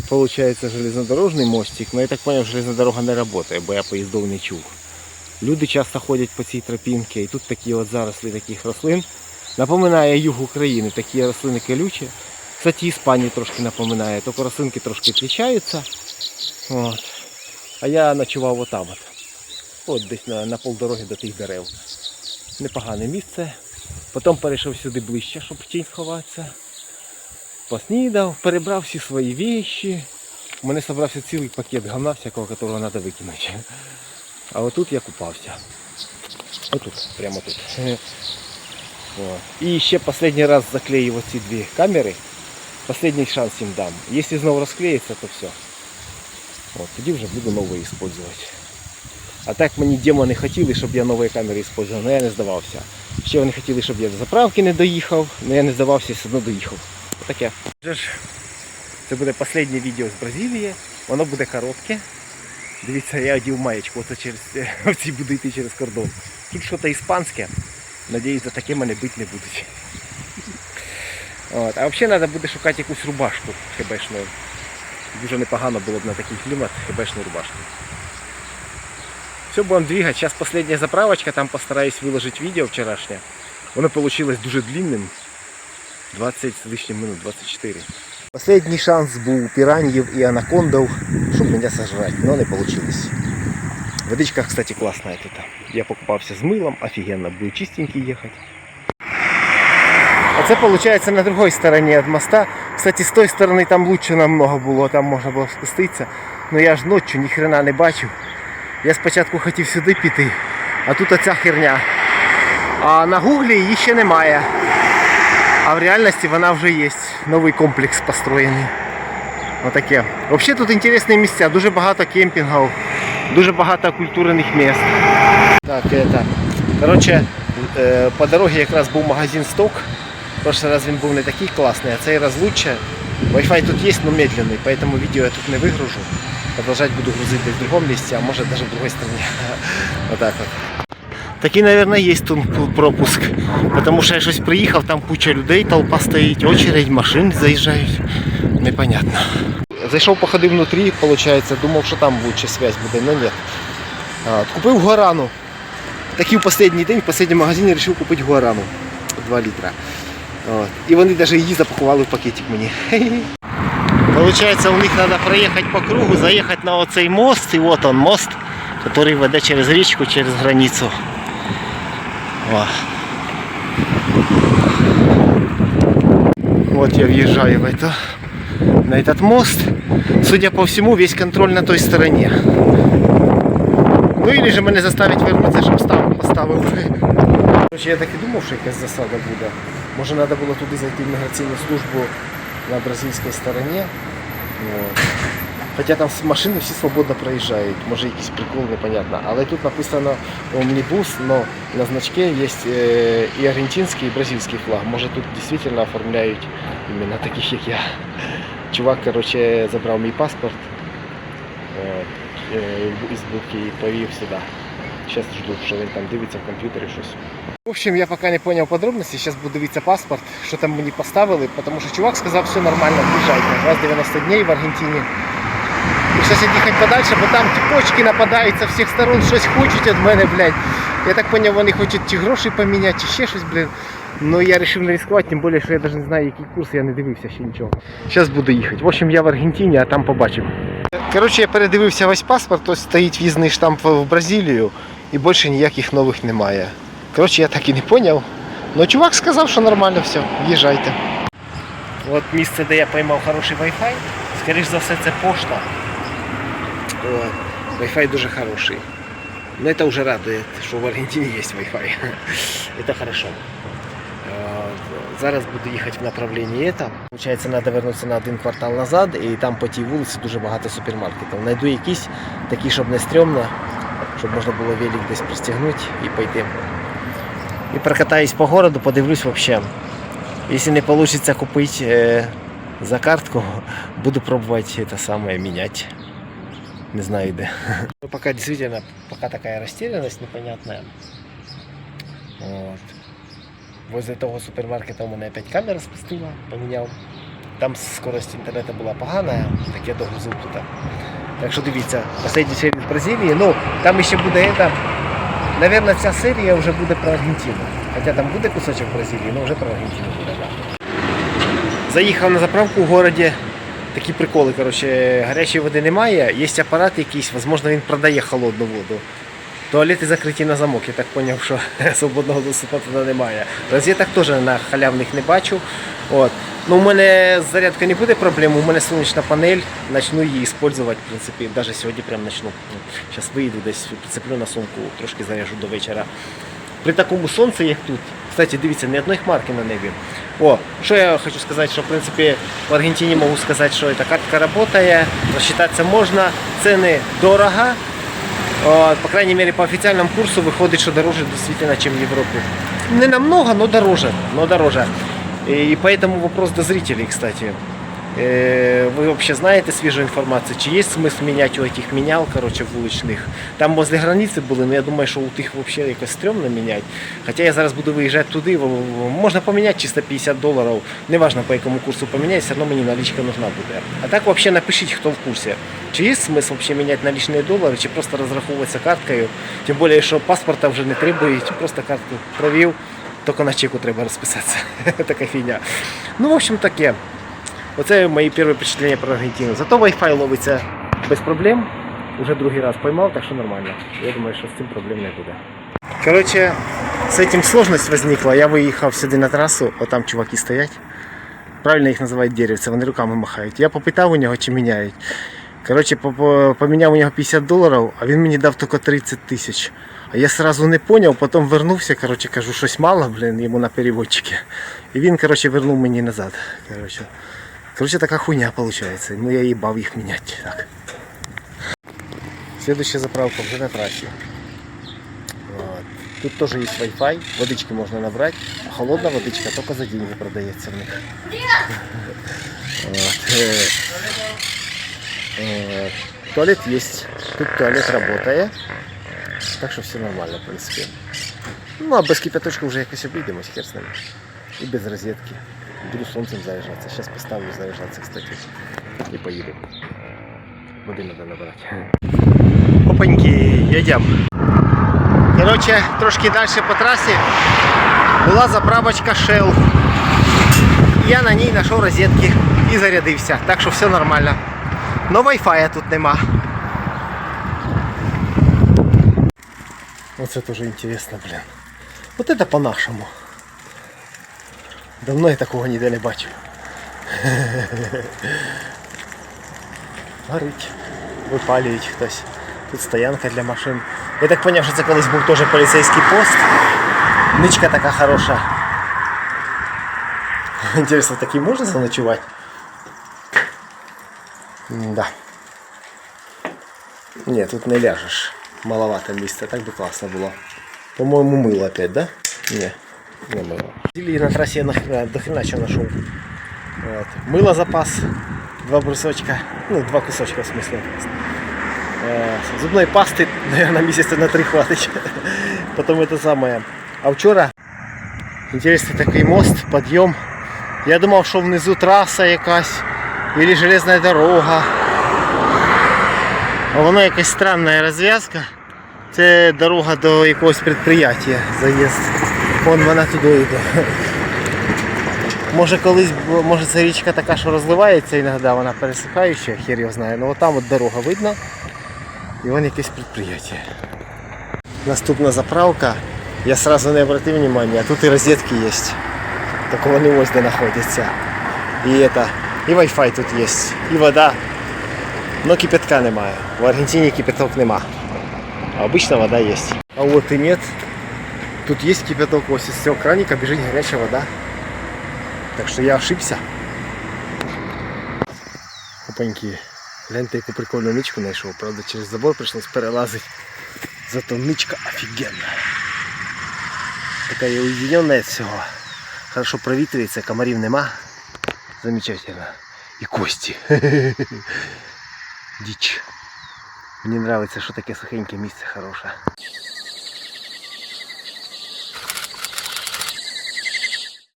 Тут получается железнодорожний мостик, але я так понял, железна дорога не працює, бо я поїздов не чув. Люди часто ходять по цій тропінці, і тут такі от зарослі таких рослин. Напоминає юг України, такі рослини колючі. Кстати, Іспанію трошки напоминає, тільки рослинки трошки відрізняються. От. А я ночував отам от. От десь на, на полдороги до тих дерев. Непогане місце. Потім перейшов сюди ближче, щоб в тінь сховатися. Поснідав, перебрав всі свої вещи. У мене зібрався цілий пакет говна всякого, якого треба викинути. А отут я купався. Отут, прямо тут. І ще останній раз заклею оці дві камери. Последній шанс їм дам. Якщо знову розклеїться, то все. От, тоді вже буду нові використовувати. А так мені демони хотіли, щоб я нові камери використовував, але я не здавався. Ще вони хотіли, щоб я до заправки не доїхав, але я не здавався все одно доїхав. Таке. Це буде останнє відео з Бразилії. Воно буде коротке. Дивіться, я одів маєчку, оце через ці буду йти через кордон. Тут щось іспанське. Надіюсь, за таке мене бити не будуть. А взагалі треба буде шукати якусь рубашку хебешну. Дуже непогано було б на такий клімат хебешну рубашку. Все, будем двигать. Сейчас последняя заправочка, там постараюсь выложить видео вчерашнее. Воно получилось дуже длинним. 20 з лишнім минут, 24. Последний шанс був у пираньев и анакондов, щоб мене сожрать, но не получилось. Водичка, кстати, классная тут. Я покупався з милом, офігенно, буду чистенький їхати. А це виходить на другой стороні від моста. Кстати, з тої сторони там лучше намного було, там можна було спуститися. Но я ж ночі ні хрена не бачив. Я спочатку хотів сюди піти, а тут оця херня. А на гуглі її ще немає. А в реальності вона вже є. Новий комплекс построєний. Отаке. Взагалі тут інтересні місця, дуже багато кемпінгів, дуже багато культурних місць. Так, это. Коротше, е, по дорозі якраз був магазин Сток. В прошлый раз він був не такий класний, а цей раз лучше. Wi-Fi тут є, но медленний, поэтому відео я тут не вигружу. Продолжать буду грузить десь в другом месте, а может даже в другой стране. Вот так вот. Такий, наверное, є тут пропуск. Потому що я щось приїхав, там куча людей, толпа стоїть, очередь, машин заїжджають. Непонятно. Зайшов, походив внутрі, виходить, думав, що там лучше связь буде, але ні. Купив гуарану. Такий в останній день, в останньому магазині вирішив купити гуарану. 2 літра. От. І вони навіть її запакували в пакетик мені. Получается, у них надо проехать по кругу, заехать на оцей мост, и вот он мост, который ведет через речку, через границу. О. Вот я въезжаю в это, на этот мост. Судя по всему, весь контроль на той стороне. Ну или же мене заставить вернуться, щоб став поставив. Короче, я так і думав, що якась засада буде. Може треба було туди зайти в міграційну службу на бразильській стороні. От. Хоча там машини всі свободно проїжджають, може якийсь прикол, непонятно. Але тут написано омнібус, але на значке є і аргентинський, і бразильський флаг. Може тут дійсно оформляють іменно таких, як я. Чувак, короче, забрав мій паспорт із будки і повів сюди. Зараз жду, що він там дивиться в комп'ютері щось. В общем, я пока не понял подробностей, сейчас буду дивитися паспорт, що там мені поставили, потому що чувак сказав, все нормально, приїжджайте. Раз 90 днів в Аргентині. І зараз їхати подальше, бо там тіпочки нападають з всіх сторон, щось хочуть від мене, блядь. Я так поняв, вони хочуть чи гроші поміняти, чи ще щось, блін. Ну я вирішив не ризикувати, тим більше, що я навіть не знаю, який курс, я не дивився ще нічого. Зараз буду їхати. В общем, я в Аргентині, а там побачив. Коротше, я передивився весь паспорт, ось стоїть в'їзний штамп в Бразилію і більше ніяких нових немає. Коротше, я так і не зрозумів. Ну чувак сказав, що нормально все, в'їжджайте. От місце, де я поймав хороший Wi-Fi. Скоріш за все, це пошта От. Wi-Fi дуже хороший. Но это уже радует, что в Аргентине есть Wi-Fi. это хорошо. От. Зараз буду їхати в направленні это. Получається, треба вернутися на один квартал назад, і там по тій вулиці дуже багато супермаркетів. Найду якісь такі, щоб не стрьомно, щоб можна було велик десь пристегнути і пойти. І прокатаюсь по городу, подивлюсь вообще. Если не получится купить э, за картку, буду пробовать это самое менять. Не знаю где. Ну, пока действительно, пока такая растерянность непонятная. Вот. Возле того супермаркета у меня опять камера спустила, поменял. Там скорость інтернету була погана, так я догрузив туди. Так що дивіться, останній серія з Бразилії. Ну, там ще буде это, Наверное, ця серія вже буде про Аргентину. Хоча там буде кусочок Бразилії, але вже про Аргентину буде. Заїхав на заправку в городі. Такі приколи, коротше, гарячої води немає, є апарат якийсь, можливо, він продає холодну воду. Туалети закриті на замок, я так зрозумів, що свободного доступу туди немає. Розеток теж на халявних не бачу. От. Ну, у мене з не буде проблем, у мене сонячна панель, почну її використовувати, в принципі, навіть сьогодні прямо почну. Зараз вийду десь, прицеплю на сумку, трошки заряжу до вечора. При такому сонці, як тут, кстати, дивіться, ні одної хмарки на небі. О, що я хочу сказати, що в принципі в Аргентині можу сказати, що ця картка працює, розчитатися можна, ціни дорого. По крайней мере, по официальному курсу выходит, что дороже действительно, чем в Европе. Не намного, но дороже, но дороже. И поэтому вопрос до зрителей, кстати. Э, Вы вообще знаете свежую информацию? Чи есть смысл менять у этих менял, короче, вуличных? Там возле границы були, но я думаю, що у тих вообще якось стрьомно міняти. Хоча я зараз буду виїжджати туди, в- в- можна поміняти чисто 50 доларів, неважно по якому курсу поміняти, все одно мені наличка нужна буде. А так вообще напишіть, хто в курсі. Чи є смисл вообще міняти налічні долари, чи просто розраховуватися карткою? Тим більше, що паспорта вже не требують, просто картку провів, тільки на чеку треба розписатися. така фігня. Ну, в общем, таке. Оце мої перші впечатлення про Аргентину. Зато Wi-Fi ловиться без проблем. Уже другий раз поймав, так що нормально. Я думаю, що з цим проблем не буде. Коротше, з цим сложність возникла. Я виїхав сюди на трасу, отам чуваки стоять. Правильно їх називають деревця, вони руками махають. Я попитав у нього, чи міняють. Коротше, по- по- поміняв у нього 50 доларів, а він мені дав тільки 30 тисяч. А я сразу не поняв, потім вернувся, коротше, кажу, щось мало, блін, йому на переводчики. І він, коротше, вернув мені назад. Коротше. Короче, такая хуйня получается. Ну я ебал их менять. Так. Следующая заправка уже на трассе. Вот. Тут тоже есть Wi-Fi, водички можно набрать, а холодная водичка только за деньги продается в них. Туалет есть, тут туалет работает, так что все нормально в принципе. Ну а без кипяточка уже якось обійдемось, хер з ним І без розетки. Буду сонцем заряджатися. Зараз поставлю заряджатися, кстати. І поїду. Води треба набрати. Опаньки, їдемо. Коротше, трошки далі по трасі була заправочка Shell. Я на ній знайшов розетки і зарядився. Так що все нормально. Но Wi-Fi тут нема. Оце теж інтересно, блін. Вот это по-нашому. Давно я такого ніде не бачив. Горить. Випалюють хтось. Тут стоянка для машин. Я так зрозумів, що це колись був теж поліцейський пост. Ничка така хороша. Інтересно, такий можна заночувати? Да. Ні, тут не ляжеш. Маловато місця, так би класно було. По-моєму, мило опять, да? Ні, не мило. Или на трассе я нахрена, до хрена что нашел. Вот. Мыло запас, два брусочка, ну два кусочка в смысле. Э, Зубной пасты, наверное, месяца на три хватит. Потом это самое. А вчора интересный такой мост, подъем. Я думав, що внизу траса якась, или железна дорога. А воно якась странна розв'язка. Це дорога до якогось підприємства, заїзд. Вон вона туди йде. Може колись, може ця річка така, що розливається іноді, вона пересихаюча, хер його знає. Ну там от дорога видно. І вон якесь підприємство. Наступна заправка. Я сразу не обратив внимания, тут і розетки є. Так вони ось де знаходяться. І это, і Wi-Fi тут є, і вода. Но кипятка немає. В Аргентині кипяток нема. А обычно вода есть. А вот и нет. Тут есть кипяток, ось из цього краника бежит горячая вода. Так что я ошибся. Опаньки. Гляньте, яку прикольну ничку знайшов. Правда, через забор пришлось перелазити. Зато ничка офігенна. Така є уединенная від всього. Хорошо провітрюється, комарів нема. Замечательно. І кості. Діч. Мені подобається, що таке сухеньке місце хороше.